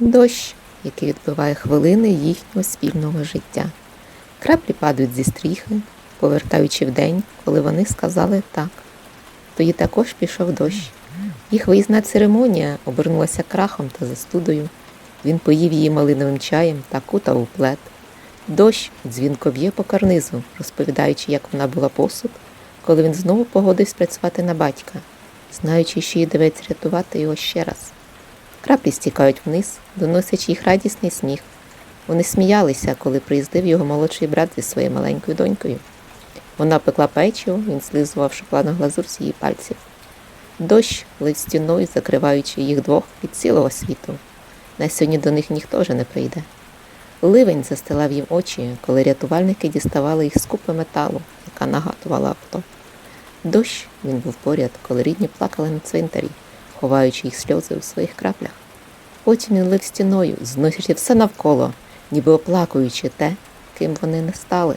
Дощ, який відбиває хвилини їхнього спільного життя. Краплі падають зі стріхи, повертаючи в день, коли вони сказали так. Тоді також пішов дощ. Їх виїзна церемонія обернулася крахом та застудою. Він поїв її малиновим чаєм та кутав у плед. Дощ дзвінко б'є по карнизу, розповідаючи, як вона була посуд, коли він знову погодився працювати на батька, знаючи, що їй доведеться рятувати його ще раз. Краплі стікають вниз, доносячи їх радісний сміх. Вони сміялися, коли приїздив його молодший брат зі своєю маленькою донькою. Вона пекла печиво, він слизував шоколадну глазур з її пальців. Дощ лить стіною, закриваючи їх двох від цілого світу. На сьогодні до них ніхто вже не прийде. Ливень застилав їм очі, коли рятувальники діставали їх з купи металу, яка нагадувала авто. Дощ він був поряд, коли рідні плакали на цвинтарі, ховаючи їх сльози у своїх краплях. Потім він лив стіною, зносячи все навколо, ніби оплакуючи те, ким вони не стали.